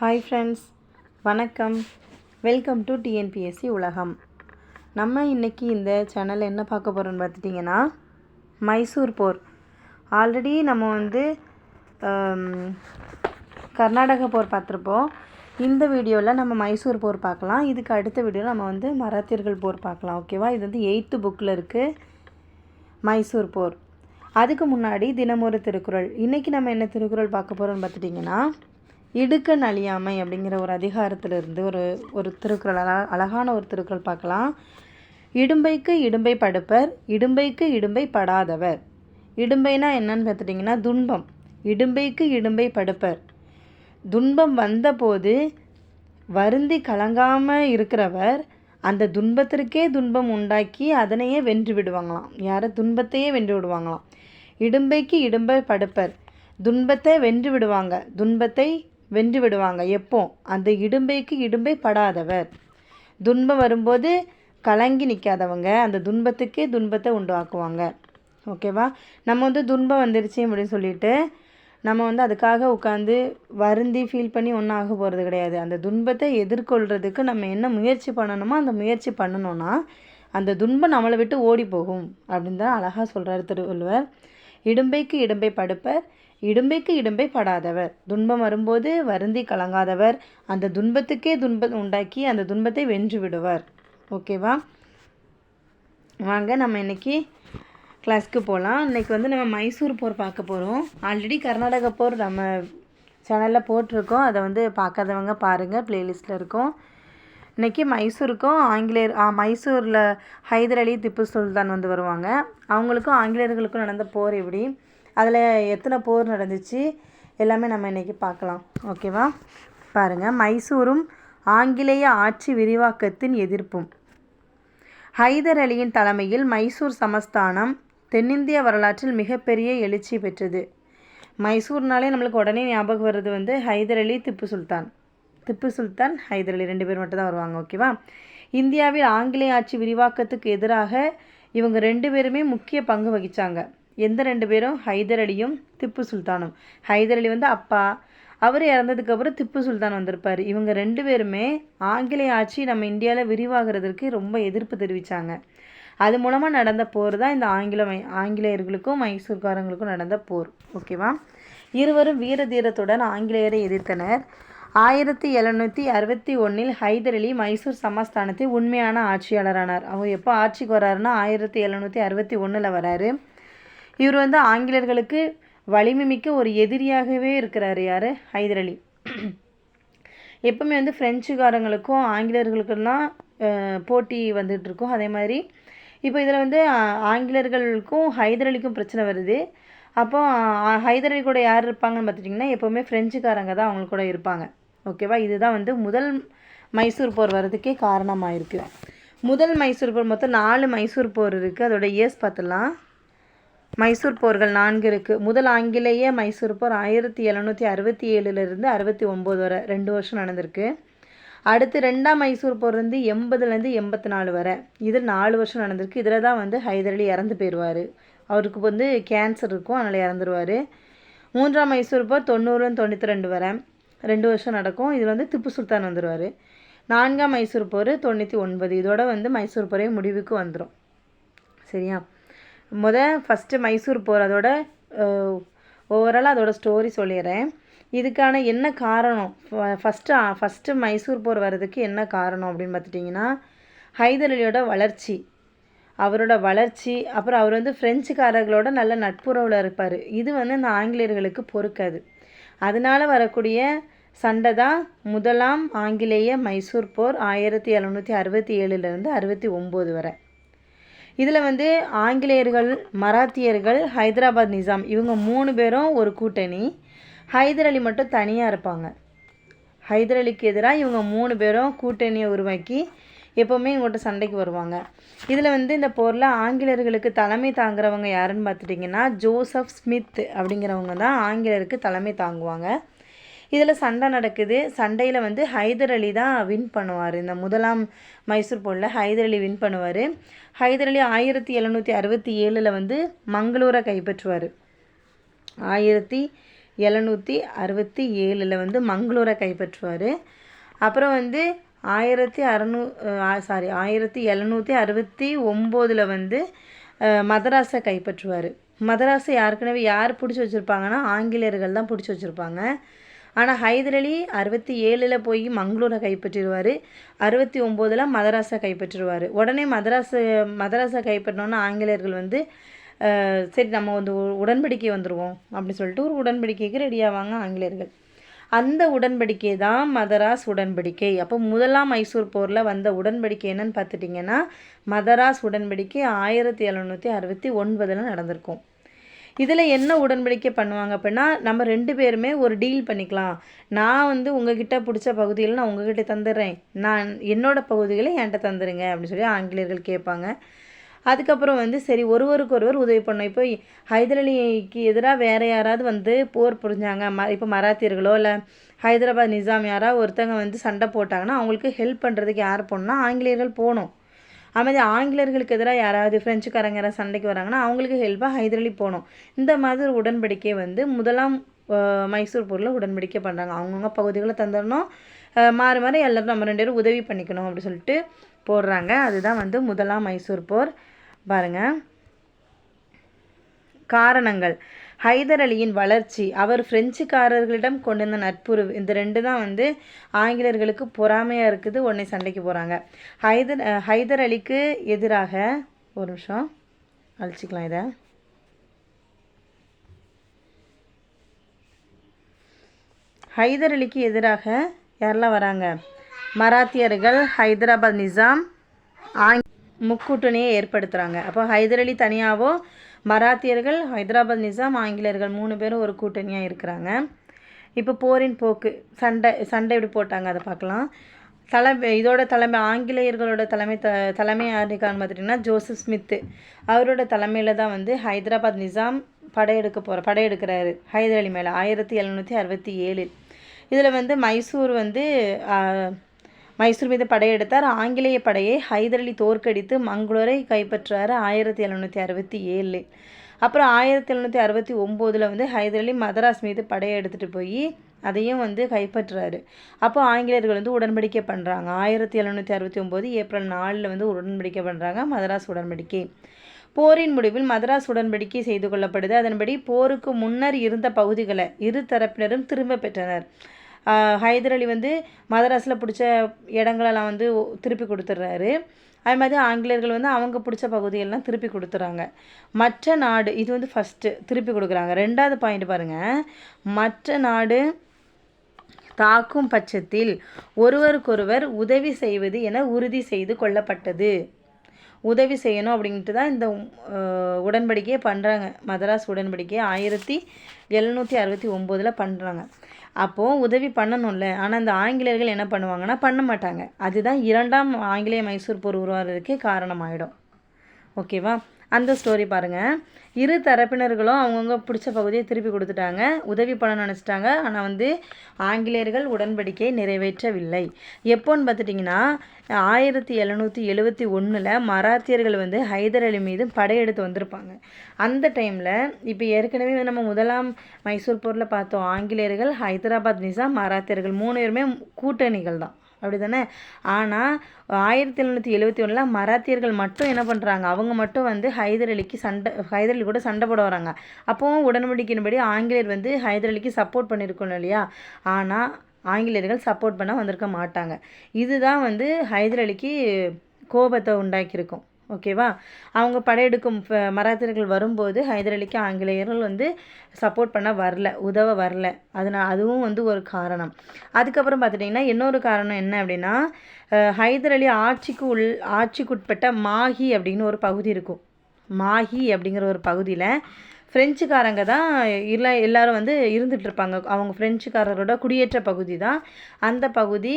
Hi friends வணக்கம். Welcome to TNPSC உலகம். நம்ம இன்றைக்கி இந்த சேனலில் என்ன பார்க்க போகிறோம்னு பார்த்துட்டிங்கன்னா மைசூர் போர். ஆல்ரெடி நம்ம வந்து கர்நாடக போர் பார்த்துருப்போம். இந்த வீடியோவில் நம்ம மைசூர் போர் பார்க்கலாம். இதுக்கு அடுத்த வீடியோவில் நம்ம வந்து மராத்தியர்கள் போர் பார்க்கலாம் ஓகேவா இது வந்து எயித்து புக்கில் இருக்குது மைசூர் போர். அதுக்கு முன்னாடி தினமொரு திருக்குறள். இன்றைக்கி நம்ம என்ன திருக்குறள் பார்க்க போகிறோம்னு பார்த்துட்டிங்கன்னா இடுக்கண் அழியாமை அப்படிங்கிற ஒரு அதிகாரத்திலிருந்து ஒரு ஒரு திருக்குறள் அழ அழகான ஒரு திருக்குறள் பார்க்கலாம். இடும்பைக்கு இடும்பை படுப்பர் இடும்பைக்கு இடும்பை படாதவர். இடும்பைனா என்னன்னு பார்த்துட்டிங்கன்னா துன்பம். இடும்பைக்கு இடும்பை படுப்பர். துன்பம் வந்தபோது வருந்தி கலங்காமல் இருக்கிறவர் அந்த துன்பத்திற்கே துன்பம் உண்டாக்கி அதனையே வென்று விடுவாங்களாம். யாரை? துன்பத்தையே வென்று விடுவாங்களாம். இடும்பைக்கு இடும்பை படுப்பர். துன்பத்தை வென்று விடுவாங்க. துன்பத்தை வென்று விடுவாங்க. எப்போ? அந்த இடும்பைக்கு இடும்பை படாதவர். துன்பம் வரும்போது கலங்கி நிற்காதவங்க அந்த துன்பத்துக்கே துன்பத்தை உண்டாக்குவாங்க. ஓகேவா? நம்ம வந்து துன்பம் வந்துருச்சு அப்படின்னு சொல்லிட்டு நம்ம வந்து அதுக்காக உட்காந்து வருந்தி ஃபீல் பண்ணி ஒன்றும் ஆக போகிறது கிடையாது. அந்த துன்பத்தை எதிர்கொள்கிறதுக்கு நம்ம என்ன முயற்சி பண்ணணுமோ அந்த முயற்சி பண்ணணும்னா அந்த துன்பம் நம்மளை விட்டு ஓடி போகும் அப்படின்னு தான் அழகாக சொல்கிறார் திருவள்ளுவர். இடும்பைக்கு இடும்பை படுப்பர் இடும்பைக்கு இடும்பை படாதவர். துன்பம் வரும்போது வருந்தி கலங்காதவர். அந்த துன்பத்துக்கே துன்பம் உண்டாக்கி அந்த துன்பத்தை வென்று விடுவார். ஓகேவா வாங்க நம்ம இன்னைக்கு கிளாஸ்க்கு போகலாம் இன்றைக்கி வந்து நம்ம மைசூர் போர் பார்க்க போகிறோம் ஆல்ரெடி கர்நாடக போர் நம்ம சேனலில் போட்டிருக்கோம். அதை வந்து பார்க்காதவங்க பாருங்கள் ப்ளேலிஸ்ட்டில் இருக்கும். இன்றைக்கி மைசூருக்கும் ஆங்கிலேயர் மைசூரில் ஹைதர் அலி திப்பு சுல்தான் வந்து வருவாங்க. அவங்களுக்கும் ஆங்கிலேயர்களுக்கும் நடந்த போர் எப்படி? அதில் எத்தனை போர் நடந்துச்சு எல்லாமே நம்ம இன்றைக்கி பார்க்கலாம். ஓகேவா? பாருங்கள் மைசூரும் ஆங்கிலேய ஆட்சி விரிவாக்கத்தின் எதிர்ப்பும். ஹைதர் அலியின் தலைமையில் மைசூர் சமஸ்தானம் தென்னிந்திய வரலாற்றில் மிகப்பெரிய எழுச்சி பெற்றது. மைசூர்னாலே நம்மளுக்கு உடனே ஞாபகம் வர்றது வந்து ஹைதர் அலி திப்பு சுல்தான். திப்பு சுல்தான் ஹைதர் அலி ரெண்டு பேர் மட்டும் தான் வருவாங்க. ஓகேவா? இந்தியாவில் ஆங்கிலேய ஆட்சி விரிவாக்கத்துக்கு எதிராக இவங்க ரெண்டு பேருமே முக்கிய பங்கு வகித்தாங்க எந்த ரெண்டு பேரும்? ஹைதர் அலியும் திப்பு சுல்தானும். ஹைதர் அலி வந்து அப்பா. அவர் இறந்ததுக்கப்புறம் திப்பு சுல்தான் வந்திருப்பார். இவங்க ரெண்டு பேருமே ஆங்கிலேய ஆட்சி நம்ம இந்தியாவில் விரிவாகிறதுக்கு ரொம்ப எதிர்ப்பு தெரிவித்தாங்க அது மூலமாக நடந்த போர் தான் இந்த ஆங்கில மை ஆங்கிலேயர்களுக்கும் மைசூர்காரங்களுக்கும் நடந்த போர். ஓகேவா இருவரும் வீர தீரத்துடன் ஆங்கிலேயரை எதிர்த்தனர். ஆயிரத்தி எழுநூற்றி அறுபத்தி ஒன்றில் ஹைதர் அலி மைசூர் சமஸ்தானத்தை உண்மையான ஆட்சியாளரானார். அவர் எப்போ ஆட்சிக்கு வராருன்னா ஆயிரத்தி எழுநூற்றி அறுபத்தி ஒன்றில் வராரு. இவர் வந்து ஆங்கிலேயர்களுக்கு வலிமை மிக்க ஒரு எதிரியாகவே இருக்கிறாரு யார்? ஹைதர் அலி. எப்பவுமே வந்து ஃப்ரெஞ்சுக்காரங்களுக்கும் ஆங்கிலேயர்களுக்கும் போட்டி வந்துட்டு இருக்கும் அதே மாதிரி இப்போ இதில் வந்து ஆங்கிலேயர்களுக்கும் ஹைதர் அலிக்கும் பிரச்சனை வருது. அப்போ ஹைதரலி ஹைதர் அலி கூட யார் இருப்பாங்கன்னு பார்த்துட்டிங்கன்னா எப்போவுமே ஃப்ரெஞ்சுக்காரங்க தான் அவங்க கூட இருப்பாங்க. ஓகேவா இதுதான் வந்து முதல் மைசூர் போர் வர்றதுக்கே காரணமாக இருக்குது முதல் மைசூர் போர் மொத்தம் நாலு மைசூர் போர் இருக்குது அதோட இயர்ஸ் பார்த்துலாம் மைசூர் போர்கள் நான்கு இருக்குது முதல் ஆங்கிலேய மைசூர் போர் ஆயிரத்தி எழுநூற்றி அறுபத்தி ஏழுலேருந்து அறுபத்தி ஒம்பது வரை ரெண்டு வருஷம் நடந்திருக்கு. அடுத்து ரெண்டாம் மைசூர் போர் வந்து எண்பதுலேருந்து எண்பத்தி நாலு வரை. இது நாலு வருஷம் நடந்திருக்கு. இதில் தான் வந்து ஹைதர் அலி இறந்து போயிடுவார் அவருக்கு வந்து கேன்சர் இருக்கும். அதனால் இறந்துருவார். மூன்றாம் மைசூர் போர் தொண்ணூறுலேருந்து தொண்ணூற்றி ரெண்டு வரை. ரெண்டு வருஷம் நடக்கும். இதில் வந்து திப்பு சுல்தான் வந்துடுவார் நான்காம் மைசூர் போர் தொண்ணூற்றி ஒன்பது. இதோட வந்து மைசூர் போரே முடிவுக்கு வந்துடும் சரியா? முத ஃபஸ்ட்டு மைசூர் போர் அதோட ஓவரால் அதோட ஸ்டோரி சொல்லிடுறேன் இதுக்கான என்ன காரணம்? ஃபஸ்ட்டு ஃபஸ்ட்டு மைசூர் போர் வர்றதுக்கு என்ன காரணம் அப்படின்னு பார்த்துட்டிங்கன்னா ஹைதர் அலியோட வளர்ச்சி. அவரோட வளர்ச்சி அப்புறம் அவர் வந்து ஃப்ரெஞ்சுக்காரர்களோட நல்ல நட்புறவில் இருப்பார். இது வந்து இந்த ஆங்கிலேயர்களுக்கு பொறுக்காது அதனால வரக்கூடிய சண்டை தான் முதலாம் ஆங்கிலேய மைசூர் போர் ஆயிரத்தி எழுநூற்றி அறுபத்தி ஏழுலேருந்து அறுபத்தி ஒம்பது வரை. இதில் வந்து ஆங்கிலேயர்கள் மராத்தியர்கள் ஹைதராபாத் நிசாம் இவங்க மூணு பேரும் ஒரு கூட்டணி. ஹைதர் அலி மட்டும் தனியாக இருப்பாங்க. ஹைதர் அலிக்கு எதிராக இவங்க மூணு பேரும் கூட்டணியை உருவாக்கி எப்போவுமே இவங்கள்ட்ட சண்டைக்கு வருவாங்க. இதில் வந்து இந்த போரில் ஆங்கிலேயர்களுக்கு தலைமை தாங்குறவங்க யாருன்னு பார்த்துட்டிங்கன்னா ஜோசப் ஸ்மித் அப்படிங்கிறவங்க தான் ஆங்கிலேயருக்கு தலைமை தாங்குவாங்க. இதில் சண்டை நடக்குது. சண்டையில் வந்து ஹைதர் அலி தான் வின் பண்ணுவார். இந்த முதலாம் மைசூர் போரில் ஹைதர் அலி வின் பண்ணுவார். ஹைதர் அலி ஆயிரத்தி எழுநூற்றி அறுபத்தி ஏழில் வந்து மங்களூரை கைப்பற்றுவார். ஆயிரத்தி எழுநூற்றி அறுபத்தி ஏழில் வந்து மங்களூரை கைப்பற்றுவார். அப்புறம் வந்து ஆயிரத்தி அறநூ சாரி ஆயிரத்தி எழுநூற்றி அறுபத்தி ஒம்போதில் வந்து மதராஸை கைப்பற்றுவார். மதராஸை ஏற்கனவே யார் பிடிச்சி வச்சுருப்பாங்கன்னா ஆங்கிலேயர்கள் தான் பிடிச்சி வச்சுருப்பாங்க. ஆனால் ஹைதர் அலி அறுபத்தி ஏழில் போய் மங்களூரை கைப்பற்றிடுவார். அறுபத்தி ஒம்போதில் மதராஸை கைப்பற்றிடுவார். உடனே மதராஸு மதராஸை கைப்பற்றினோன்னா ஆங்கிலேயர்கள் வந்து சரி நம்ம வந்து உடன்படிக்கை வந்துடுவோம் அப்படின்னு சொல்லிட்டு ஒரு உடன்படிக்கைக்கு ரெடியாவாங்க ஆங்கிலேயர்கள். அந்த உடன்படிக்கை தான் மதராஸ் உடன்படிக்கை. அப்போ முதலாம் மைசூர் போரில் வந்த உடன்படிக்கை என்னன்னு பார்த்துட்டிங்கன்னா மதராஸ் உடன்படிக்கை ஆயிரத்தி எழுநூற்றி அறுபத்தி ஒன்பதில் நடந்திருக்கும். இதில் என்ன உடன்படிக்கை பண்ணுவாங்க அப்படின்னா நம்ம ரெண்டு பேருமே ஒரு டீல் பண்ணிக்கலாம். நான் வந்து உங்ககிட்ட பிடிச்ச பகுதிகளை நான் உங்ககிட்ட தந்துடுறேன் நான் என்னோட பகுதிகளை என்கிட்ட தந்துடுங்க அப்படின்னு சொல்லி ஆங்கிலேயர்கள் கேட்பாங்க. அதுக்கப்புறம் வந்து சரி ஒருவருக்கு ஒருவர் உதவி பண்ணோம் இப்போ ஹைதரலிக்கு எதிராக வேறு யாராவது வந்து போர் புரிஞ்சாங்க ம இப்போ மராத்தியர்களோ இல்லை ஹைதராபாத் நிசாம் யாராவது ஒருத்தங்க வந்து சண்டை போட்டாங்கன்னா அவங்களுக்கு ஹெல்ப் பண்ணுறதுக்கு யார் போகணுன்னா ஆங்கிலேயர்கள் போகணும். அதுமாதிரி ஆங்கிலேயர்களுக்கு எதிராக யாராவது ஃப்ரெஞ்சுக்காரங்க யாராவது சண்டைக்கு வராங்கன்னா அவங்களுக்கு ஹெல்ப்பாக ஹைதரலி போகணும். இந்த மாதிரி உடன்படிக்கை வந்து முதலாம் மைசூர் போரில் உடன்படிக்கை பண்ணுறாங்க அவங்கவுங்க பகுதிகளை தந்துடணும். மாறி மாறி எல்லாரும் நம்ம ரெண்டு பேரும் உதவி பண்ணிக்கணும் அப்படின்னு சொல்லிட்டு போடுறாங்க. அதுதான் வந்து முதலாம் மைசூர் போர். பாருங்கள் காரணங்கள். ஹைதர் அலியின் வளர்ச்சி அவர் பிரெஞ்சுக்காரர்களிடம் கொண்டிருந்த நட்புறவு இந்த ரெண்டு தான் வந்து ஆங்கிலேயர்களுக்கு பொறாமையாக இருக்குது உடனே சண்டைக்கு போகிறாங்க ஹைதர் ஹைதர் அலிக்கு எதிராக ஒரு நிமிஷம் அழிச்சிக்கலாம் இதை. ஹைதர் அலிக்கு எதிராக யாரெல்லாம் வராங்க? மராத்தியர்கள் ஹைதராபாத் நிசாம் ஆங் முக்கூட்டணியை ஏற்படுத்துகிறாங்க அப்போ ஹைதர் அலி தனியாகவோ மராத்தியர்கள் ஹைதராபாத் நிசாம் ஆங்கிலேயர்கள் மூணு பேரும் ஒரு கூட்டணியாக இருக்கிறாங்க. இப்போ போரின் போக்கு சண்டை சண்டை இப்படி போட்டாங்க அதை பார்க்கலாம். தலைமை இதோட தலைமை ஆங்கிலேயர்களோட தலைமை த தலைமை யாருக்கான்னு பார்த்துட்டிங்கன்னா ஜோசப் ஸ்மித்து. அவரோட தலைமையில் தான் வந்து ஹைதராபாத் நிசாம் படையெடுக்க போகிற படையெடுக்கிறாரு. ஹைதர் அலி மேலே ஆயிரத்தி எழுநூற்றி அறுபத்தி ஏழில். இதில் வந்து மைசூர் வந்து மைசூர் மீது படையெடுத்தார். ஆங்கிலேய படையை ஹைதரலி தோற்கடித்து மங்களூரை கைப்பற்றாரு ஆயிரத்தி எழுநூற்றி அறுபத்தி ஏழு. அப்புறம் ஆயிரத்தி எழுநூற்றி அறுபத்தி ஒம்போதில் வந்து ஹைதர் அலி மதராஸ் மீது படையெடுத்துட்டு போய் அதையும் வந்து கைப்பற்றுறாரு அப்போ ஆங்கிலேயர்கள் வந்து உடன்படிக்கை பண்ணுறாங்க ஆயிரத்தி எழுநூற்றி அறுபத்தி ஒம்போது ஏப்ரல் நாலில் வந்து உடன்படிக்கை பண்ணுறாங்க மதராஸ் உடன்படிக்கை. போரின் முடிவில் மதராஸ் உடன்படிக்கை செய்து கொள்ளப்படுது. அதன்படி போருக்கு முன்னர் இருந்த பகுதிகளை இரு தரப்பினரும் திரும்ப பெற்றனர். ஹைதர் அலி வந்து மதராஸில் பிடிச்ச இடங்களெல்லாம் வந்து திருப்பி கொடுத்துட்றாரு. அது மாதிரி ஆங்கிலேயர்கள் வந்து அவங்க பிடிச்ச பகுதியெல்லாம் திருப்பி கொடுத்துறாங்க மற்ற நாடு இது வந்து ஃபஸ்ட்டு திருப்பி கொடுக்குறாங்க. ரெண்டாவது பாயிண்ட் பாருங்கள் மற்ற நாடு தாக்கும் பட்சத்தில் ஒருவருக்கொருவர் உதவி செய்வது என உறுதி செய்து கொள்ளப்பட்டது. உதவி செய்யணும் அப்படின்ட்டு தான் இந்த உடன்படிக்கையை பண்ணுறாங்க மதராஸ் உடன்படிக்கையை ஆயிரத்தி எழுநூற்றி அறுபத்தி ஒம்போதில் பண்ணுறாங்க அப்போது உதவி பண்ணணும்ல. ஆனால் இந்த ஆங்கிலேயர்கள் என்ன பண்ணுவாங்கன்னா பண்ண மாட்டாங்க. அதுதான் இரண்டாம் ஆங்கிலேய மைசூர் போர் உருவாகிறதுக்கே காரணமாயிடும். ஓகேவா? அந்த ஸ்டோரி பாருங்கள் இரு தரப்பினர்களும் அவங்கவுங்க பிடிச்ச பகுதியை திருப்பி கொடுத்துட்டாங்க. உதவி பண்ண நினச்சிட்டாங்க. ஆனால் வந்து ஆங்கிலேயர்கள் உடன்படிக்கையை நிறைவேற்றவில்லை. எப்போன்னு பார்த்துட்டிங்கன்னா ஆயிரத்தி எழுநூற்றி எழுவத்தி ஒன்றில் மராத்தியர்கள் வந்து ஹைதர் அலி மீது படையெடுத்து வந்திருப்பாங்க. அந்த டைமில் இப்போ ஏற்கனவே நம்ம முதலாம் மைசூர் போரில் பார்த்தோம். ஆங்கிலேயர்கள் ஹைதராபாத் நிசாம் மராத்தியர்கள் மூணு பேருமே கூட்டணிகள் தான். அப்படி தானே ஆனால் ஆயிரத்தி எழுநூற்றி எழுபத்தி ஒன்றில் மராத்தியர்கள் மட்டும் என்ன பண்ணுறாங்க அவங்க மட்டும் வந்து ஹைதர் அலிக்கு சண்டை ஹைதர் அலி கூட சண்டை போட வராங்க. அப்போவும் உடன்படிக்கையின்படி ஆங்கிலேயர் வந்து ஹைதர் அலிக்கு சப்போர்ட் பண்ணியிருக்கணும் இல்லையா? ஆனால் ஆங்கிலேயர்கள் சப்போர்ட் பண்ண வந்திருக்க மாட்டாங்க. இதுதான் வந்து ஹைதர் அலிக்கு கோபத்தை உண்டாக்கியிருக்கும். ஓகேவா? அவங்க படையெடுக்கும் மராத்தியர்கள் வரும்போது ஹைதர் அலிக்கு ஆங்கிலேயர்கள் வந்து சப்போர்ட் பண்ண வரல உதவ வரல. அதனால் அதுவும் வந்து ஒரு காரணம். அதுக்கப்புறம் பார்த்துட்டிங்கன்னா இன்னொரு காரணம் என்ன அப்படின்னா ஹைதர் அலி ஆட்சிக்கு உள் ஆட்சிக்குட்பட்ட மாஹி அப்படின்னு ஒரு பகுதி இருக்கும். மாஹி அப்படிங்கிற ஒரு பகுதியில் ஃப்ரெஞ்சுக்காரங்க தான் இல்லை எல்லோரும் வந்து இருந்துகிட்ருப்பாங்க அவங்க ஃப்ரெஞ்சுக்காரரோட குடியேற்ற பகுதி தான். அந்த பகுதி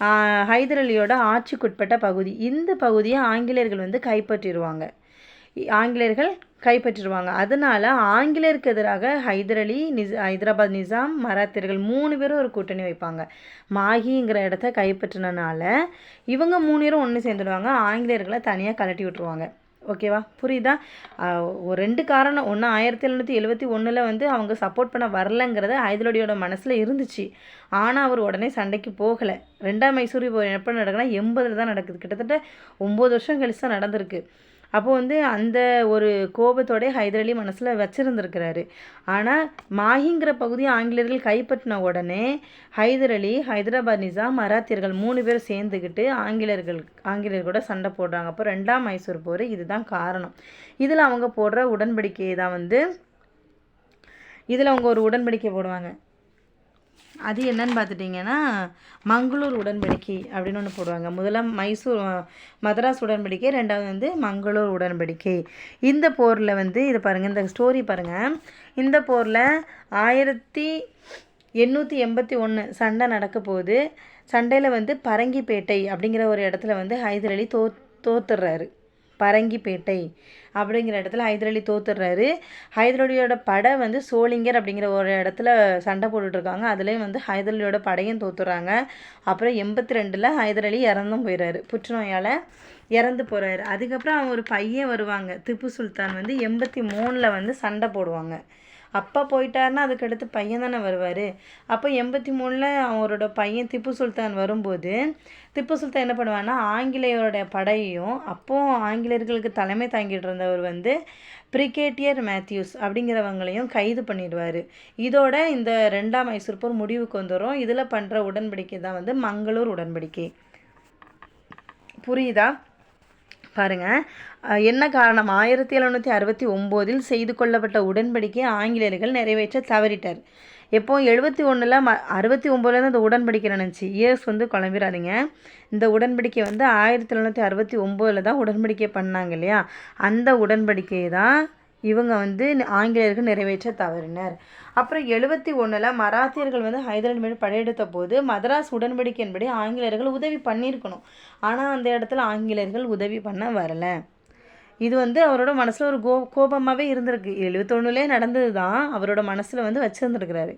ஹைதர் அலியோட ஆட்சிக்குட்பட்ட பகுதி. இந்த பகுதியை ஆங்கிலேயர்கள் வந்து கைப்பற்றிடுவாங்க இ- ஆங்கிலேயர்கள் கைப்பற்றிடுவாங்க அதனால் ஆங்கிலேயருக்கு எதிராக ஹைதர் அலி நிஸ் ஹைதராபாத் நிசாம் மராத்தியர்கள் மூணு பேரும் ஒரு கூட்டணி வைப்பாங்க. மாஹிங்கிற இடத்த கைப்பற்றினனால இவங்க மூணு பேரும் ஒன்று சேர்ந்துடுவாங்க. ஆங்கிலேயர்களை தனியாக கலட்டி விட்டுருவாங்க. ஓகேவா புரியுதா? ஒரு ரெண்டு காரணம். ஒன்று ஆயிரத்தி எழுநூற்றி எழுபத்தி ஒன்றில் வந்து அவங்க சப்போர்ட் பண்ண வரலங்கிறத ஐதலோடியோட மனசில் இருந்துச்சு. ஆனால் அவர் உடனே சண்டைக்கு போகலை. ரெண்டாம் மைசூர் இப்போ எப்போ நடக்குதுன்னா எண்பதில் தான் நடக்குது. கிட்டத்தட்ட ஒம்பது வருஷம் கழிச்சு தான் நடந்திருக்கு. அப்போ வந்து அந்த ஒரு கோபத்தோடய ஹைதர் அலி மனசில் வச்சிருந்துருக்கிறாரு. ஆனால் மாஹிங்கிற பகுதியை ஆங்கிலேயர்கள் கைப்பற்றின உடனே ஹைதர் அலி ஹைதராபாத் நிசாம் மராத்தியர்கள் மூணு பேர் சேர்ந்துக்கிட்டு ஆங்கிலேயர்கள் ஆங்கிலேயர் கூட சண்டை போடுறாங்க. அப்போ ரெண்டாம் மைசூர் போர் இதுதான் காரணம். இதில் அவங்க போடுற உடன்படிக்கையை தான் வந்து இதில் அவங்க ஒரு உடன்படிக்கை போடுவாங்க. அது என்னன்னு பார்த்துட்டிங்கன்னா மங்களூர் உடன்படிக்கை அப்படின்னு ஒன்று போடுவாங்க. முதல்ல மைசூர் மதராஸ் உடன்படிக்கை ரெண்டாவது வந்து மங்களூர் உடன்படிக்கை. இந்த போரில் வந்து இது பாருங்கள் இந்த ஸ்டோரி பாருங்கள் இந்த போரில் ஆயிரத்தி எண்ணூற்றி எண்பத்தி ஒன்று சண்டை நடக்க போகுது. சண்டையில் வந்து பரங்கிப்பேட்டை அப்படிங்கிற ஒரு இடத்துல வந்து ஹைதர் அலி தோ தோத்துடுறாரு. பரங்கிப்பேட்டை அப்படிங்கிற இடத்துல ஹைதர் அலி தோத்துடுறாரு. ஹைதரலியோட படை வந்து சோளிங்கர் அப்படிங்கிற ஒரு இடத்துல சண்டை போட்டுட்டு இருக்காங்க அதுலேயும் வந்து ஹைதரலியோட படையும் தோத்துறாங்க அப்புறம் எண்பத்தி ரெண்டில் ஹைதர் அலி இறந்தும் போயிடுறாரு புற்றுநோயால் இறந்து போகிறாரு அதுக்கப்புறம் அவங்க ஒரு பையன் வருவாங்க. திப்பு சுல்தான் வந்து எண்பத்தி மூணில் வந்து சண்டை போடுவாங்க. அப்பா போயிட்டாருன்னா அதுக்கடுத்து பையன் தானே வருவார். அப்போ எண்பத்தி மூணில் அவரோட பையன் திப்பு சுல்தான் வரும்போது திப்பு சுல்தான் என்ன பண்ணுவான்னா ஆங்கிலேயரோட படையையும் அப்போது ஆங்கிலேயர்களுக்கு தலைமை தாங்கிட்டு இருந்தவர் வந்து பிரிகேட்டியர் மேத்யூஸ் அப்படிங்கிறவங்களையும் கைது பண்ணிடுவார். இதோட இந்த ரெண்டாம் மைசூர் போர் முடிவுக்கு வந்துடும் இதில் பண்ணுற உடன்படிக்கை தான் வந்து மங்களூர் உடன்படிக்கை. புரியுதா? பாருங்க. என்ன காரணம்? ஆயிரத்தி எழுநூற்றி அறுபத்தி ஒம்போதில் செய்து கொள்ளப்பட்ட உடன்படிக்கையை ஆங்கிலேயர்கள் நிறைவேற்ற தவறிட்டார். எப்போ? எழுபத்தி ஒன்றில் ம அறுபத்தி ஒம்போதுலேருந்து அந்த உடன்படிக்கை நினச்சி இயர்ஸ் வந்து குழம்பிடாதீங்க இந்த உடன்படிக்கை வந்து ஆயிரத்தி எழுநூற்றி அறுபத்தி ஒம்போதில் தான் உடன்படிக்கை பண்ணாங்க இல்லையா? அந்த உடன்படிக்கையை தான் இவங்க வந்து ஆங்கிலேயர்கள் நிறைவேற்ற தவறினர். அப்புறம் எழுபத்தி ஒன்றில் மராத்தியர்கள் வந்து ஹைதராபாத் மீது படையெடுத்த போது மதராஸ் உடன்படிக்கையின்படி ஆங்கிலேயர்கள் உதவி பண்ணியிருக்கணும். ஆனால் அந்த இடத்துல ஆங்கிலேயர்கள் உதவி பண்ண வரலை. இது வந்து அவரோட மனசில் ஒரு கோ கோபமாகவே இருந்திருக்கு. எழுபத்தொன்னுலே நடந்தது தான் அவரோட மனசில் வந்து வச்சுருந்துருக்கிறாரு.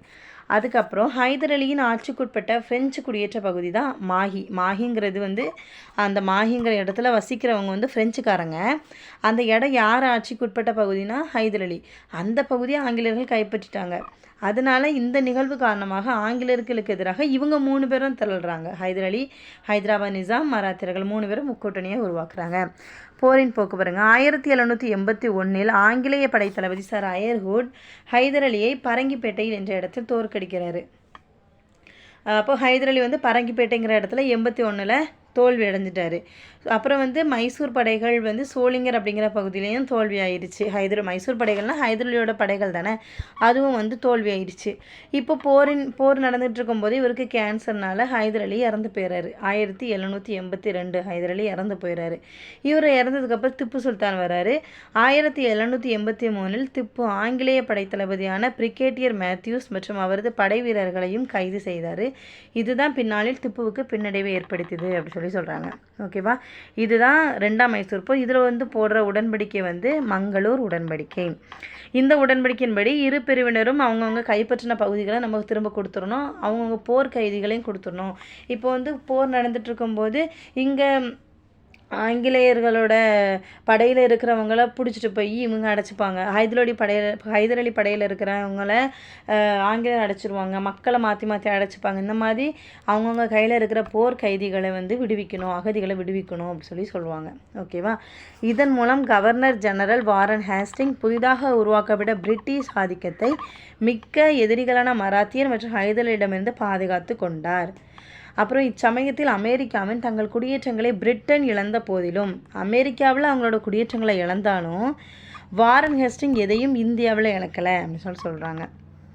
அதுக்கப்புறம் ஹைதர் அலியின் ஆட்சிக்குட்பட்ட ஃப்ரெஞ்சு குடியேற்ற பகுதி தான் மாஹி. மாஹிங்கிறது வந்து அந்த மாஹிங்கிற இடத்துல வசிக்கிறவங்க வந்து ஃப்ரெஞ்சுக்காரங்க அந்த இடம் யார் ஆட்சிக்குட்பட்ட பகுதினா ஹைதர் அலி. அந்த பகுதியை ஆங்கிலேயர்கள் கைப்பற்றிட்டாங்க. அதனால இந்த நிகழ்வு காரணமாக ஆங்கிலேயர்களுக்கு எதிராக இவங்க மூணு பேரும் திரள்றாங்க. ஹைதர் அலி ஹைதராபாத் நிசாம் மராத்தியர்கள் மூணு பேரும் முக்கூட்டணியை உருவாக்குறாங்க. போரின் போக்கு பாருங்க. ஆயிரத்தி எழுநூற்றி எண்பத்தி ஒன்றில் ஆங்கிலேய படைத்தளபதி சார் அயர்ஹுட் ஹைதர் அலியை பரங்கிப்பேட்டையில் என்ற இடத்தில் தோற்கடிக்கிறாரு. அப்போது ஹைதர் அலி வந்து பரங்கிப்பேட்டைங்கிற இடத்துல எண்பத்தி ஒன்றில் தோல்வி அடைஞ்சிட்டாரு. அப்புறம் வந்து மைசூர் படைகள் வந்து சோளிங்கர் அப்படிங்கிற பகுதியிலையும் தோல்வி ஆயிடுச்சு. ஹைதர் மைசூர் படைகள்னால் ஹைதரலியோட படைகள் தானே. அதுவும் வந்து தோல்வி ஆயிடுச்சு. இப்போ போரின் போர் நடந்துகிட்டு இருக்கும்போது இவருக்கு கேன்சர்னால ஹைதர் அலி இறந்து போயிறாரு. ஆயிரத்தி எழுநூற்றி எண்பத்தி ரெண்டு ஹைதர் அலி இறந்து போயிறாரு. இவர் இறந்ததுக்கப்புறம் திப்பு சுல்தான் வராரு. ஆயிரத்தி எழுநூற்றி எண்பத்தி மூணில் திப்பு ஆங்கிலேய படைத்தளபதியான பிரிகேட்டியர் மேத்யூஸ் மற்றும் அவரது படை வீரர்களையும் கைது செய்தார். இதுதான் பின்னாளில் திப்புவுக்கு பின்னடைவை ஏற்படுத்தியது அப்படின்னு சொல்லி சொல்கிறாங்க ஓகேவா இதுதான் ரெண்டாம் மைசூர் போர் இதில் வந்து போடுற உடன்படிக்கை வந்து மங்களூர் உடன்படிக்கை. இந்த உடன்படிக்கையின்படி இரு பிரிவினரும் அவங்கவுங்க கைப்பற்றின பகுதிகளை நம்ம திரும்ப கொடுத்துடணும். அவங்கவுங்க போர் கைதிகளையும் கொடுத்துடணும். இப்போ வந்து போர் நடந்துட்டு இருக்கும்போது இங்கே ஆங்கிலேயர்களோட படையில் இருக்கிறவங்கள பிடிச்சிட்டு போய் இவங்க அடைச்சிப்பாங்க. ஹைதராலி படையில் ஹைதர் அலி படையில் இருக்கிறவங்கள ஆங்கிலேயர் அடைச்சிருவாங்க. மக்களை மாற்றி மாற்றி அடைச்சிப்பாங்க. இந்த மாதிரி அவங்கவுங்க கையில் இருக்கிற போர் கைதிகளை வந்து விடுவிக்கணும் அகதிகளை விடுவிக்கணும் அப்படின்னு சொல்லி சொல்லுவாங்க. ஓகேவா இதன் மூலம் கவர்னர் ஜெனரல் வாரன் ஹேஸ்டிங் புதிதாக உருவாக்கப்பட்ட பிரிட்டிஷ் ஆதிக்கத்தை மிக்க எதிரிகளான மராத்தியர் மற்றும் ஹைதரலிடமிருந்து பாதுகாத்து கொண்டார். அப்புறம் இச்சமயத்தில் அமெரிக்காவின் தங்கள் குடியேற்றங்களை பிரிட்டன் இழந்த போதிலும் அமெரிக்காவில் அவங்களோட குடியேற்றங்களை இழந்தாலும் வாரன் ஹெஸ்டிங் எதையும் இந்தியாவில் இழக்கலை அப்படின்னு சொல்லி சொல்கிறாங்க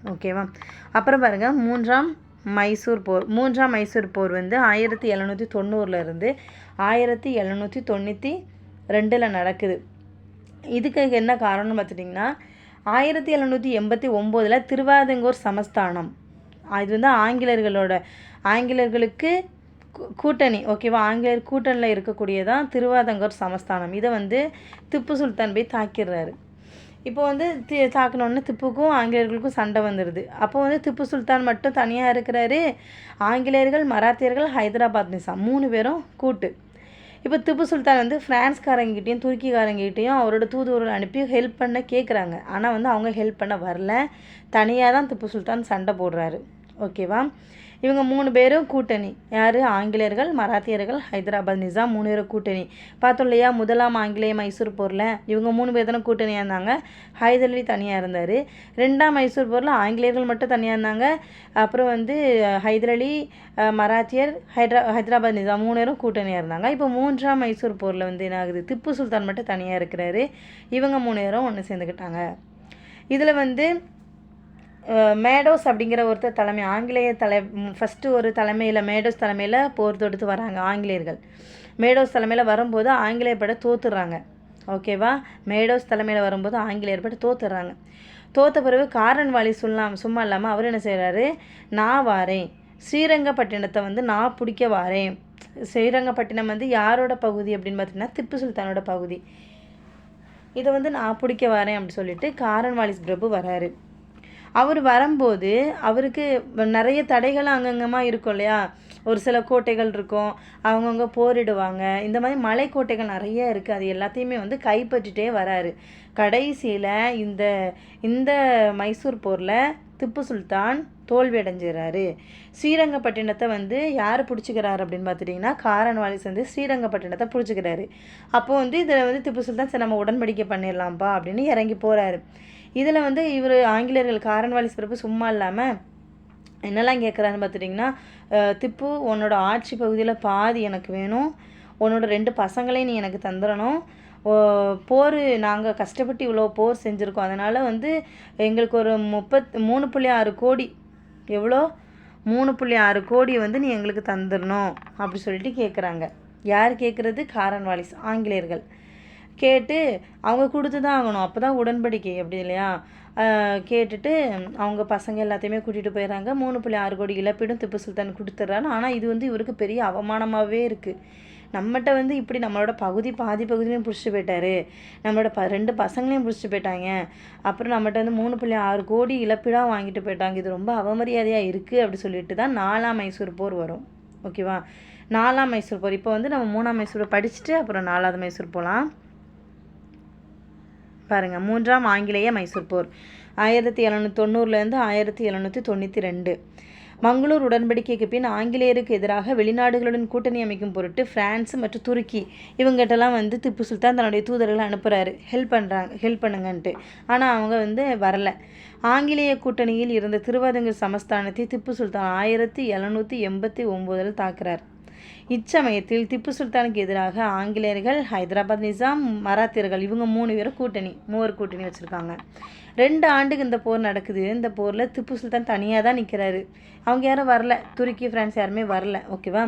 ஓகேவா அப்புறம் பாருங்கள் மூன்றாம் மைசூர் போர் மூன்றாம் மைசூர் போர் வந்து ஆயிரத்தி எழுநூற்றி தொண்ணூறுலேருந்து ஆயிரத்தி எழுநூற்றி தொண்ணூற்றி ரெண்டில் நடக்குது. இதுக்கு என்ன காரணம்னு பார்த்துட்டிங்கன்னா ஆயிரத்தி எழுநூற்றி எண்பத்தி ஒம்போதில் திருவாதங்கூர் சமஸ்தானம் இது வந்து ஆங்கிலேயர்களோட ஆங்கிலேயர்களுக்கு கூட்டணி ஓகேவா? ஆங்கிலேயர் கூட்டணியில் இருக்கக்கூடியதான் திருவாதங்கூர் சமஸ்தானம். இதை வந்து திப்பு சுல்தான் போய் தாக்கிடுறாரு. இப்போ வந்து தி தாக்கினோடனே திப்புக்கும் ஆங்கிலேயர்களுக்கும் சண்டை வந்துடுது. அப்போ வந்து திப்பு சுல்தான் மட்டும் தனியாக இருக்கிறாரு. ஆங்கிலேயர்கள் மராத்தியர்கள் ஹைதராபாத் நிசாம் மூணு பேரும் கூட்டு. இப்போ திப்பு சுல்தான் வந்து ஃப்ரான்ஸ்காரங்கிட்டையும் துருக்கிக்காரங்கிட்டையும் அவரோட தூதுவர்கள் அனுப்பி ஹெல்ப் பண்ண கேட்குறாங்க ஆனால் வந்து அவங்க ஹெல்ப் பண்ண வரல. தனியாக தான் திப்பு சுல்தான் சண்டை போடுறாரு. ஓகேவா? இவங்க மூணு பேரும் கூட்டணி. யார்? ஆங்கிலேயர்கள் மராத்தியர்கள் ஹைதராபாத் நிசாம் மூணு பேரும் கூட்டணி. பார்த்தோம் இல்லையா? முதலாம் ஆங்கிலேய மைசூர் போரில் இவங்க மூணு பேர் தானே கூட்டணியாக இருந்தாங்க. ஹைதர் அலி தனியாக இருந்தார். ரெண்டாம் மைசூர் போரில் ஆங்கிலேயர்கள் மட்டும் தனியாக இருந்தாங்க. அப்புறம் வந்து ஹைதர் அலி மராத்தியர் ஹைதரா ஹைதராபாத் நிசாம் மூணு பேரும் கூட்டணியாக இருந்தாங்க. இப்போ மூன்றாம் மைசூர் போரில் வந்து என்ன ஆகுது? திப்பு சுல்தான் மட்டும் தனியாக இருக்கிறாரு. இவங்க மூணு பேரும் ஒன்று சேர்ந்துக்கிட்டாங்க இதில் வந்து மேடோஸ் அப்படிங்கிற ஒருத்தர் தலைமை ஆங்கிலேய தலை ஃபஸ்ட்டு ஒரு தலைமையில் மேடோஸ் தலைமையில் போர் தொடுத்து வராங்க ஆங்கிலேயர்கள். மேடோஸ் தலைமையில் வரும்போது ஆங்கிலேய பட தோத்துடுறாங்க. ஓகேவா மேடோஸ் தலைமையில் வரும்போது ஆங்கிலேயர் பட தோத்துடுறாங்க. தோத்த பிறகு காரன் வாலி சொல்லாம் சும்மா இல்லாமல் அவர் என்ன செய்கிறாரு நான் வாரேன். ஸ்ரீரங்கப்பட்டினத்தை வந்து நான் பிடிக்க வாரேன். ஸ்ரீரங்கப்பட்டினம் வந்து யாரோட பகுதி அப்படின்னு பார்த்தீங்கன்னா திப்பு சுல்தானோட பகுதி. இதை வந்து நான் பிடிக்க வரேன் அப்படின்னு சொல்லிட்டு காரன் வாலிஸ் பிரபு வராரு. அவர் வரும்போது அவருக்கு நிறைய தடைகள் அங்கங்கமாக இருக்கும் இல்லையா? ஒரு சில கோட்டைகள் இருக்கும் அவங்கவுங்க போரிடுவாங்க. இந்த மாதிரி மலைக்கோட்டைகள் நிறைய இருக்குது அது எல்லாத்தையுமே வந்து கைப்பற்றிட்டே வராரு. கடைசியில் இந்த இந்த மைசூர் போரில் திப்பு சுல்தான் தோல்வி அடைஞ்சிடறாரு ஸ்ரீரங்கப்பட்டினத்தை வந்து யார் பிடிச்சிக்கிறாரு அப்படின்னு பார்த்துட்டிங்கன்னா காரன்வாலிஸ் வந்து ஸ்ரீரங்கப்பட்டினத்தை பிடிச்சிக்கிறாரு. அப்போது வந்து இதில் வந்து திப்பு சுல்தான் சரி நம்ம உடன்படிக்கை பண்ணிடலாம்ப்பா அப்படின்னு இறங்கி போகிறாரு இதில் வந்து இவர் ஆங்கிலேயர்கள் காரன்வாலிஸ் பிறப்பு சும்மா இல்லாமல் என்னெல்லாம் கேட்குறாருன்னு பார்த்துட்டிங்கன்னா திப்பு உன்னோட ஆட்சி பகுதியில் பாதி எனக்கு வேணும் உன்னோட ரெண்டு பசங்களையும் நீ எனக்கு தந்துடணும். ஓ, போர் நாங்கள் கஷ்டப்பட்டு இவ்வளோ போர் செஞ்சுருக்கோம். அதனால் வந்து எங்களுக்கு ஒரு முப்பத் மூணு புள்ளி ஆறு கோடி எவ்வளோ? மூணு புள்ளி ஆறு கோடி வந்து நீ எங்களுக்கு தந்துடணும் அப்படி சொல்லிட்டு கேட்குறாங்க. யார் கேட்குறது? காரன்வாலிஸ் ஆங்கிலேயர்கள். கேட்டு அவங்க கொடுத்து தான் ஆகணும். அப்போ தான் உடன்படிக்கை அப்படி இல்லையா? கேட்டுட்டு அவங்க பசங்க எல்லாத்தையுமே கூட்டிகிட்டு போயிடுறாங்க. மூணு புள்ளி ஆறு கோடி இழப்பீடும் திப்பு சுல்தான் கொடுத்துட்றாரு. ஆனால் இது வந்து இவருக்கு பெரிய அவமானமாகவே இருக்குது நம்மகிட்ட வந்து இப்படி நம்மளோட பகுதி பாதி பகுதியிலையும் பிடிச்சிட்டு போயிட்டாரு. நம்மளோட ப ரெண்டு பசங்களையும் பிடிச்சிட்டு போயிட்டாங்க. அப்புறம் நம்மகிட்ட வந்து மூணு புள்ளி ஆறு கோடி இழப்பீடாக வாங்கிட்டு போயிட்டாங்க. இது ரொம்ப அவமரியாதையாக இருக்குது அப்படி சொல்லிட்டு தான் நாலாம் மைசூர் போர் வரும். ஓகேவா? நாலாம் மைசூர் போர். இப்போ வந்து நம்ம மூணாம் மைசூர் படிச்சுட்டு அப்புறம் நாலாவது மைசூர் போகலாம் பாருங்கள் மூன்றாம் ஆங்கிலேய மைசூர் போர். ஆயிரத்தி எழுநூற்றி தொண்ணூறுலேருந்து ஆயிரத்தி எழுநூற்றி தொண்ணூற்றி ரெண்டு. மங்களூர் உடன்படிக்கைக்கு பின் ஆங்கிலேயருக்கு எதிராக வெளிநாடுகளுடன் கூட்டணி அமைக்கும் பொருட்டு பிரான்ஸ் மற்றும் துருக்கி இவங்ககிட்டலாம் வந்து திப்பு சுல்தான் தன்னுடைய தூதர்களை அனுப்புகிறாரு ஹெல்ப் பண்ணுறாங்க ஹெல்ப் பண்ணுங்கன்ட்டு. ஆனால் அவங்க வந்து வரலை. ஆங்கிலேய கூட்டணியில் இருந்த திருவாதங்கர் சமஸ்தானத்தை திப்பு சுல்தான் ஆயிரத்தி எழுநூற்றி எண்பத்தி ஒம்போதில் தாக்குறார். இச்சமயத்தில் திப்பு சுல்தானுக்கு எதிராக ஆங்கிலேயர்கள் ஹைதராபாத் நிசாம் மராத்தியர்கள் இவங்க மூணு பேரும் கூட்டணி மூவர் கூட்டணி வச்சுருக்காங்க. ரெண்டு ஆண்டுக்கு இந்த போர் நடக்குது. இந்த போரில் திப்பு சுல்தான் தனியாக தான் நிற்கிறாரு அவங்க யாரும் வரல. துருக்கி பிரான்ஸ் யாருமே வரல. ஓகேவா?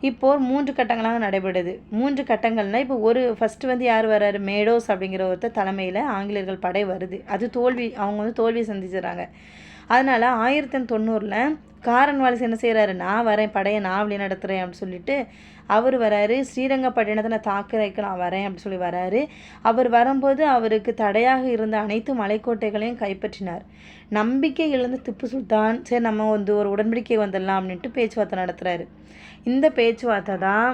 இப்போர் மூன்று கட்டங்களாக நடைபெறுது. மூன்று கட்டங்கள்னால் இப்போ ஒரு ஃபஸ்ட்டு வந்து யார் வர்றாரு மேடோஸ் அப்படிங்கிற ஒருத்தர் தலைமையில் ஆங்கிலேயர்கள் படை வருது. அது தோல்வி அவங்க வந்து தோல்வியை சந்திச்சிடுறாங்க அதனால் ஆயிரத்தி தொண்ணூறில் காரன் வாலிஸ் என்ன செய்கிறாரு நான் வரேன் படையை நான் வழி நடத்துகிறேன் அப்படின்னு சொல்லிட்டு அவர் வராரு. ஸ்ரீரங்கப்பட்டினத்தை நான் நான் வரேன் அப்படின்னு சொல்லி வராரு. அவர் வரும்போது அவருக்கு தடையாக இருந்த அனைத்து மலைக்கோட்டைகளையும் கைப்பற்றினார். நம்பிக்கை இழந்த திப்பு சுல்தான் சரி நம்ம வந்து ஒரு உடன்படிக்கை வந்துடலாம் அப்படின்ட்டு பேச்சுவார்த்தை நடத்துகிறாரு இந்த பேச்சுவார்த்தை தான்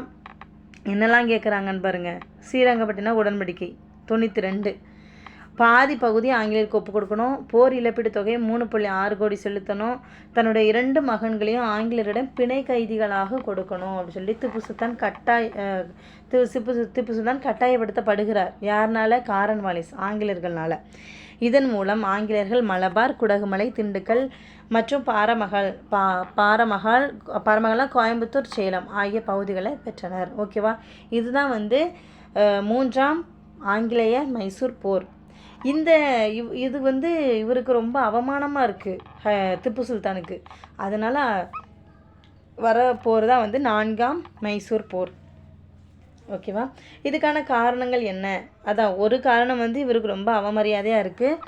என்னெல்லாம் கேட்குறாங்கன்னு பாருங்கள் ஸ்ரீரங்கப்பட்டினம் உடன்படிக்கை தொண்ணூற்றி ரெண்டு. பாதி பகுதி ஆங்கிலேயருக்கு ஒப்பு கொடுக்கணும். போர் இழப்பீடு தொகையை மூணு புள்ளி ஆறு கோடி செலுத்தணும். தன்னுடைய இரண்டு மகன்களையும் ஆங்கிலேயரிடம் பிணை கைதிகளாக கொடுக்கணும் அப்படின்னு சொல்லி திப்பு சுல்தான் கட்டாய திரு சிப்பு திப்பு சுல்தான் கட்டாயப்படுத்தப்படுகிறார். யாருனால? காரன்வாலிஸ் ஆங்கிலேயர்கள்னால. இதன் மூலம் ஆங்கிலேயர்கள் மலபார் குடகுமலை திண்டுக்கல் மற்றும் பாரமகள் பா பாரமகால் பாரமகளா கோயம்புத்தூர் சேலம் ஆகிய பகுதிகளை பெற்றனர். ஓகேவா? இதுதான் வந்து மூன்றாம் ஆங்கிலேய மைசூர் போர். இந்த இவ் இது வந்து இவருக்கு ரொம்ப அவமானமாக இருக்குது திப்பு சுல்தானுக்கு. அதனால் வர போர் தான் வந்து நான்காம் மைசூர் போர். ஓகேவா? இதுக்கான காரணங்கள் என்ன? அதான் ஒரு காரணம் வந்து இவருக்கு ரொம்ப அவமரியாதையாக இருக்குது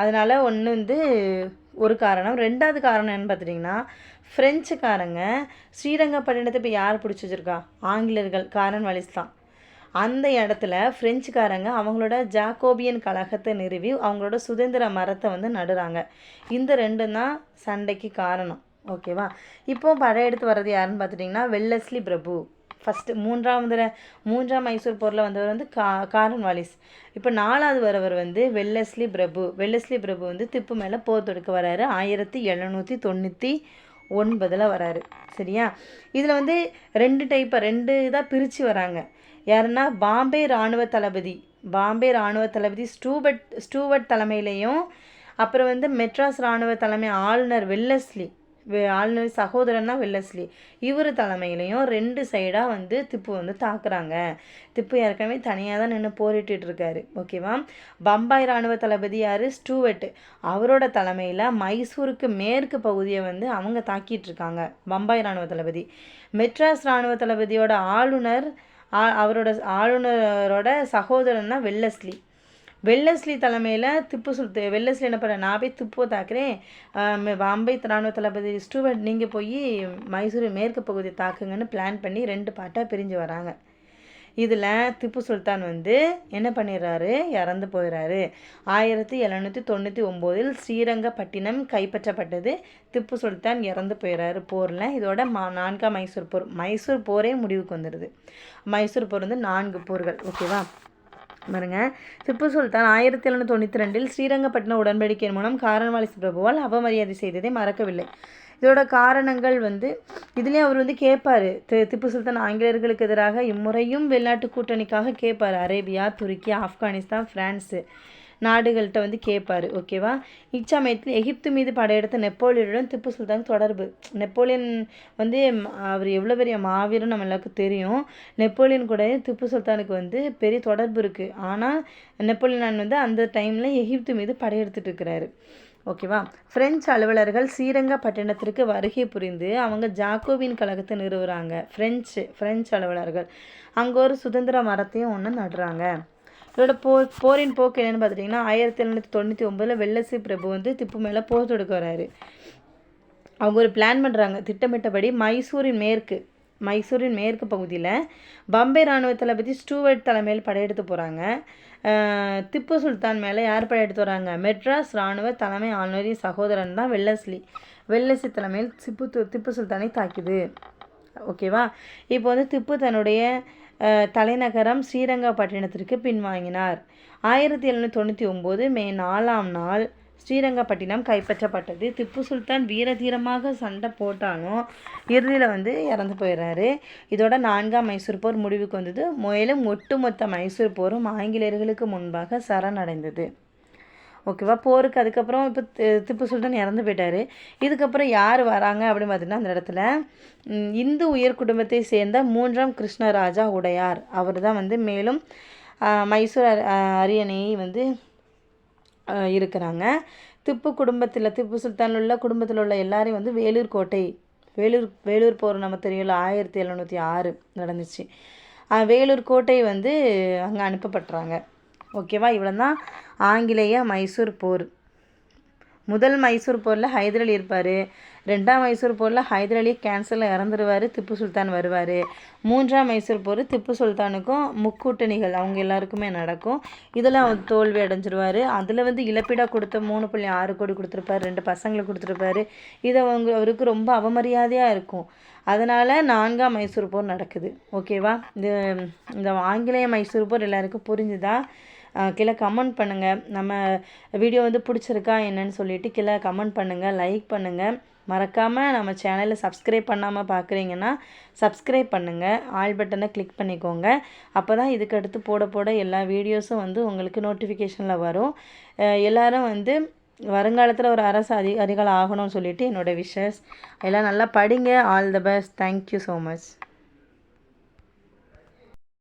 அதனால் ஒன்று வந்து ஒரு காரணம். ரெண்டாவது காரணம் என்னன்னு பார்த்துட்டிங்கன்னா ஃப்ரெஞ்சுக்காரங்க ஸ்ரீரங்கப்பட்டினத்தை இப்போ யார் பிடிச்சி வச்சிருக்கா? ஆங்கிலேயர்கள் காரன் வலிஸ் தான் அந்த இடத்துல பிரெஞ்சுக்காரங்க அவங்களோட ஜாக்கோபியன் கழகத்தை நிறுவி அவங்களோட சுதந்திர மரத்தை வந்து நடுறாங்க. இந்த ரெண்டும் தான் சண்டைக்கு காரணம். ஓகேவா? இப்போ படையெடுத்து வர்றது யாருன்னு பார்த்துட்டிங்கன்னா வெல்லஸ்லி பிரபு. ஃபஸ்ட்டு மூன்றாவது மூன்றாம் மைசூர் போரில் வந்தவர் வந்து கா காரன் வாலிஸ். இப்போ நாலாவது வரவர் வந்து வெல்லஸ்லி பிரபு. வெல்லஸ்லி பிரபு வந்து திப்பு மேலே போர் தொடுக்க வராரு. ஆயிரத்தி எழுநூற்றி தொண்ணூற்றி ஒன்பதில் வராரு. சரியா? இதில் வந்து ரெண்டு டைப்பை ரெண்டு இதாக பிரித்து வராங்க. யாருன்னா பாம்பே இராணுவ தளபதி. பாம்பே இராணுவ தளபதி ஸ்டூபட் ஸ்டூவர்ட் தலைமையிலையும் அப்புறம் வந்து மெட்ராஸ் இராணுவ தலைமை ஆளுநர் வெல்லஸ்லி ஆளுநர் சகோதரன்னா வெல்லஸ்லி. இவர் தலைமையிலையும் ரெண்டு சைடாக வந்து திப்பு வந்து தாக்குறாங்க. திப்பு ஏற்கனவே தனியாக தான் நின்று போரிட்டு இருக்காரு. ஓகேவா பம்பாய் இராணுவ தளபதி யார்? ஸ்டூவெட் அவரோட தலைமையில் மைசூருக்கு மேற்கு பகுதியை வந்து அவங்க தாக்கிட்டு இருக்காங்க. பம்பாய் இராணுவ தளபதி. மெட்ராஸ் இராணுவ தளபதியோட ஆளுநர் ஆ- அவரோட ஆளுநரோட சகோதரன் தான் வெல்லஸ்லி. வெல்லஸ்லி தலைமையில் திப்பு சுல்து வெல்லஸ்லி என்ன பண்ண நான் போய் திப்புவை தாக்குறேன். ஆம், பாம்பே இராணுவ தளபதி ஸ்டூவர்ட் நீங்கள் போய் மைசூர் மேற்கு பகுதியை தாக்குங்கன்னு பிளான் பண்ணி ரெண்டு பாட்டாக பிரிஞ்சு வராங்க. இதில் திப்பு சுல்தான் வந்து என்ன பண்ணிடுறாரு? இறந்து போயிடுறாரு ஆயிரத்தி எழுநூற்றி தொண்ணூற்றி ஒம்போதில் ஸ்ரீரங்கப்பட்டினம் கைப்பற்றப்பட்டது. திப்பு சுல்தான் இறந்து போயிடுறாரு போரில். இதோட மா நான்காம் மைசூர் போர் மைசூர் போரே முடிவுக்கு வந்துடுது மைசூர் போர் வந்து நான்கு போர்கள் ஓகேவா பாருங்க. திப்பு சுல்தான் ஆயிரத்தி எழுநூற்றி தொண்ணூற்றி ரெண்டில் ஸ்ரீரங்கப்பட்டினம் உடன்படிக்கையின் மூலம் காரன்வாலிஸ் பிரபுவால் அவமரியாதை செய்ததை மறக்கவில்லை. இதோட காரணங்கள் வந்து இதுலேயும் அவர் வந்து கேட்பார் தி- திப்பு சுல்தான் ஆங்கிலேயர்களுக்கு எதிராக இம்முறையும் வெளிநாட்டு கூட்டணிக்காக கேட்பார் அரேபியா துருக்கி ஆப்கானிஸ்தான் ஃப்ரான்ஸு நாடுகள்கிட்ட வந்து கேட்பார் ஓகேவா இச்சமயத்தில் எகிப்து மீது படையெடுத்த நெப்போலியனுடன் திப்பு சுல்தான் தொடர்பு. நெப்போலியன் வந்து அவர் எவ்வளோ பெரிய மாவீரம் நம்ம எல்லாருக்கும் தெரியும். நெப்போலியன் கூட திப்பு சுல்தானுக்கு வந்து பெரிய தொடர்பு இருக்குது ஆனால் நெப்போலியன் வந்து அந்த டைமில் எகிப்து மீது படையெடுத்துட்டு இருக்கிறாரு. ஓகேவா? பிரெஞ்சு அலுவலர்கள் ஸ்ரீரங்கப்பட்டினத்திற்கு வருகை புரிந்து அவங்க ஜாக்கோபின் கழகத்தை நிறுவுறாங்க. பிரெஞ்சு பிரெஞ்சு அலுவலர்கள். அங்கே ஒரு சுதந்திர மரத்தையும் ஒன்று நடுறாங்க. இதோட போர் போரின் போக்கு என்னென்னு பார்த்துட்டிங்கன்னா ஆயிரத்தி எழுநூற்றி தொண்ணூற்றி ஒம்பதில் வெள்ளசி பிரபு வந்து திப்பு மேலே போர் தொடுக்க வராரு அவங்க ஒரு பிளான் பண்ணுறாங்க திட்டமிட்டபடி மைசூரின் மேற்கு மைசூரின் மேற்கு பகுதியில் பம்பே இராணுவ தளபதி ஸ்டூவர்ட் தலைமையில் படையெடுத்து போகிறாங்க திப்பு சுல்தான் மேலே யார் படையெடுத்து வராங்க? மெட்ராஸ் இராணுவ தலைமை ஆளுநரின் சகோதரன் தான் வெல்லஸ்லி வெல்லஸ்லி தலைமையில் திப்பு திப்பு சுல்தானை தாக்குது ஓகேவா இப்போ வந்து திப்பு தன்னுடைய தலைநகரம் ஸ்ரீரங்கப்பட்டினத்திற்கு பின்வாங்கினார். ஆயிரத்தி எழுநூற்றி தொண்ணூற்றி ஒம்பது மே நாலாம் நாள் ஸ்ரீரங்கப்பட்டினம் கைப்பற்றப்பட்டது. திப்பு சுல்தான் வீரதீரமாக சண்டை போட்டாலும் இறுதியில் வந்து இறந்து போயிடுறாரு இதோட நான்காம் மைசூர் போர் முடிவுக்கு வந்தது. மேலும் ஒட்டுமொத்த மைசூர் போரும் ஆங்கிலேயர்களுக்கு முன்பாக சரணடைந்தது. ஓகேவா? போருக்கு அதுக்கப்புறம் இப்போ திப்பு சுல்தான் இறந்து போயிட்டார். இதுக்கப்புறம் யார் வராங்க அப்படின்னு பார்த்தீங்கன்னா அந்த இடத்துல இந்து உயர் குடும்பத்தை சேர்ந்த மூன்றாம் கிருஷ்ணராஜா உடையார். அவர் தான் வந்து மேலும் மைசூர் அரியணையை வந்து இருக்கிறாங்க. திப்பு குடும்பத்தில் திப்பு சுல்தான் உள்ள குடும்பத்தில் உள்ள எல்லாரையும் வந்து வேலூர் கோட்டை வேலூர் வேலூர் போர் நம்ம தெரியல ஆயிரத்தி எழுநூற்றி ஆறு நடந்துச்சு. வேலூர் கோட்டை வந்து அங்கே அனுப்பப்பட்டுறாங்க. ஓகேவா இவ்வளோ தான் ஆங்கிலேய மைசூர் போர். முதல் மைசூர் போரில் ஹைதரலி இருப்பார். ரெண்டாம் மைசூர் போரில் ஹைதர் அலி கேன்சரில் இறந்துருவார் திப்பு சுல்தான் வருவார். மூன்றாம் மைசூர் போர் திப்பு சுல்தானுக்கும் முக்கூட்டணிகள் அவங்க எல்லாருக்குமே நடக்கும். இதில் அவர் தோல்வி அடைஞ்சிருவார். அதில் வந்து இழப்பீடாக கொடுத்த மூணு புள்ளி ஆறு கோடி கொடுத்துருப்பாரு ரெண்டு பசங்களை கொடுத்துருப்பாரு. இது அவங்க அவருக்கு ரொம்ப அவமரியாதையாக இருக்கும். அதனால் நான்காம் மைசூர் போர் நடக்குது. ஓகேவா இந்த இந்த ஆங்கிலேய மைசூர் போர் எல்லாருக்கும் புரிஞ்சுதா? கீழே கமெண்ட் பண்ணுங்கள் நம்ம வீடியோ வந்து பிடிச்சிருக்கா என்னன்னு சொல்லிட்டு கீழே கமெண்ட் பண்ணுங்கள் லைக் பண்ணுங்கள் மறக்காமல் நம்ம சேனலை சப்ஸ்கிரைப் பண்ணாமல் பார்க்குறீங்கன்னா சப்ஸ்கிரைப் பண்ணுங்கள் ஆல் பட்டனை கிளிக் பண்ணிக்கோங்க. அப்போ தான் இதுக்கு அடுத்து போட போட எல்லா வீடியோஸும் வந்து உங்களுக்கு நோட்டிஃபிகேஷனில் வரும். எல்லோரும் எல்லாரும் வந்து வருங்காலத்தில் ஒரு அரசு அதிகாரிகள் ஆகணும்னு சொல்லிவிட்டு என்னோடய விஷஸ் எல்லாம் நல்லா படிங்க. All the best thank you so much